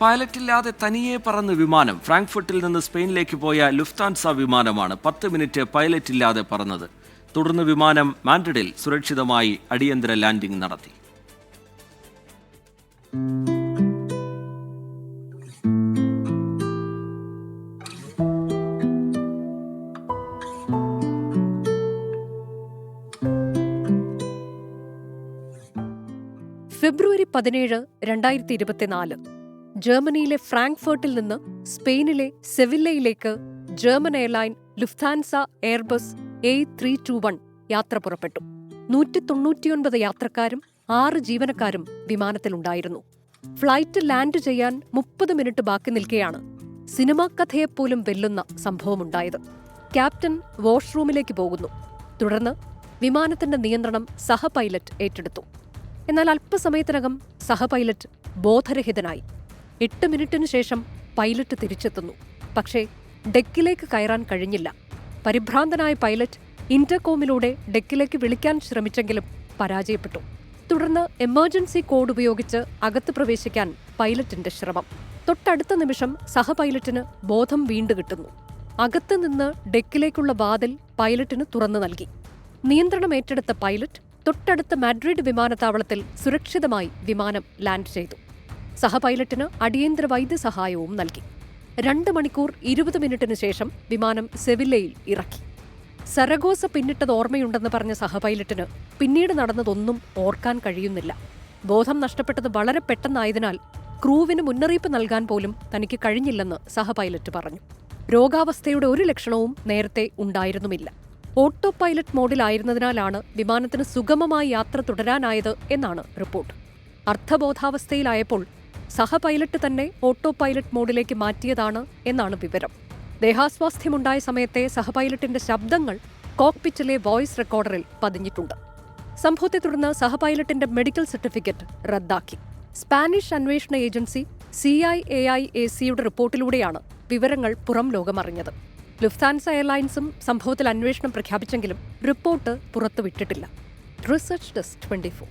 പൈലറ്റില്ലാതെ തനിയെ പറന്ന് വിമാനം ഫ്രാങ്ക്ഫർട്ടിൽ നിന്ന് സ്പെയിനിലേക്ക് പോയ ലുഫ്താൻസ വിമാനമാണ് പത്ത് മിനിറ്റ് പൈലറ്റ് ഇല്ലാതെ പറന്നത്. തുടർന്ന് വിമാനം മാൻഡ്രിഡിൽ സുരക്ഷിതമായി അടിയന്തര ലാൻഡിംഗ് നടത്തി. ഫെബ്രുവരി പതിനേഴ് രണ്ടായിരത്തി ഇരുപത്തിനാല്. ജർമ്മനിയിലെ ഫ്രാങ്ക്ഫർട്ടിൽ നിന്ന് സ്പെയിനിലെ സെവില്ലയിലേക്ക് German airline Lufthansa Airbus A three two one യാത്ര പുറപ്പെട്ടു. നൂറ്റി തൊണ്ണൂറ്റിയൊൻപത് യാത്രക്കാരും ആറ് ജീവനക്കാരും വിമാനത്തിലുണ്ടായിരുന്നു. ഫ്ലൈറ്റ് ലാൻഡ് ചെയ്യാൻ മുപ്പത് മിനിറ്റ് ബാക്കി നിൽക്കെയാണ് സിനിമാ കഥയെപ്പോലും വെല്ലുന്ന സംഭവമുണ്ടായത്. ക്യാപ്റ്റൻ വാഷ്റൂമിലേക്ക് പോകുന്നു. തുടർന്ന് വിമാനത്തിന്റെ നിയന്ത്രണം സഹപൈലറ്റ് ഏറ്റെടുത്തു. എന്നാൽ അല്പസമയത്തിനകം സഹപൈലറ്റ് ബോധരഹിതനായി. എട്ട് മിനിറ്റിനു ശേഷം പൈലറ്റ് തിരിച്ചെത്തുന്നു. പക്ഷേ ഡെക്കിലേക്ക് കയറാൻ കഴിഞ്ഞില്ല. പരിഭ്രാന്തനായ പൈലറ്റ് ഇന്റർകോമിലൂടെ ഡെക്കിലേക്ക് വിളിക്കാൻ ശ്രമിച്ചെങ്കിലും പരാജയപ്പെട്ടു. തുടർന്ന് എമർജൻസി കോഡ് ഉപയോഗിച്ച് അകത്ത് പ്രവേശിക്കാൻ പൈലറ്റിന്റെ ശ്രമം. തൊട്ടടുത്ത നിമിഷം സഹപൈലറ്റിന് ബോധം വീണ്ടു കിട്ടുന്നു. അകത്ത് നിന്ന് ഡെക്കിലേക്കുള്ള വാതിൽ പൈലറ്റിന് തുറന്നു നൽകി. നിയന്ത്രണം ഏറ്റെടുത്ത പൈലറ്റ് തൊട്ടടുത്ത മാഡ്രിഡ് വിമാനത്താവളത്തിൽ സുരക്ഷിതമായി വിമാനം ലാൻഡ് ചെയ്തു. സഹ പൈലറ്റിന് അടിയന്തര വൈദ്യസഹായവും നൽകി. രണ്ട് മണിക്കൂർ ഇരുപത് മിനിറ്റിന് ശേഷം വിമാനം സെവില്ലയിൽ ഇറക്കി. സരഗോസ പിന്നിട്ടത് ഓർമ്മയുണ്ടെന്ന് പറഞ്ഞ സഹപൈലറ്റിന് പിന്നീട് നടന്നതൊന്നും ഓർക്കാൻ കഴിയുന്നില്ല. ബോധം നഷ്ടപ്പെട്ടത് വളരെ പെട്ടെന്നായതിനാൽ ക്രൂവിന് മുന്നറിയിപ്പ് നൽകാൻ പോലും തനിക്ക് കഴിഞ്ഞില്ലെന്ന് സഹപൈലറ്റ് പറഞ്ഞു. രോഗാവസ്ഥയുടെ ഒരു ലക്ഷണവും നേരത്തെ ഉണ്ടായിരുന്നുമില്ല. ഓട്ടോ പൈലറ്റ് മോഡിലായിരുന്നതിനാലാണ് വിമാനത്തിന് സുഗമമായി യാത്ര തുടരാനായത് എന്നാണ് റിപ്പോർട്ട്. അർദ്ധബോധാവസ്ഥയിലായപ്പോൾ സഹ പൈലറ്റ് തന്നെ ഓട്ടോ പൈലറ്റ് മോഡിലേക്ക് മാറ്റിയതാണ് എന്നാണ് വിവരം. ദേഹാസ്വാസ്ഥ്യമുണ്ടായ സമയത്തെ സഹപൈലറ്റിന്റെ ശബ്ദങ്ങൾ കോക്പിറ്റിലെ വോയിസ് റെക്കോർഡറിൽ പതിഞ്ഞിട്ടുണ്ട്. സംഭവത്തെ തുടർന്ന് സഹപൈലറ്റിന്റെ മെഡിക്കൽ സർട്ടിഫിക്കറ്റ് റദ്ദാക്കി. സ്പാനിഷ് അന്വേഷണ agency C I A I A സിയുടെ റിപ്പോർട്ടിലൂടെയാണ് വിവരങ്ങൾ പുറം ലോകമറിഞ്ഞത്. ലുഫ്താൻസ എയർലൈൻസും സംഭവത്തിൽ അന്വേഷണം പ്രഖ്യാപിച്ചെങ്കിലും report പുറത്തുവിട്ടിട്ടില്ല. Research desk twenty four.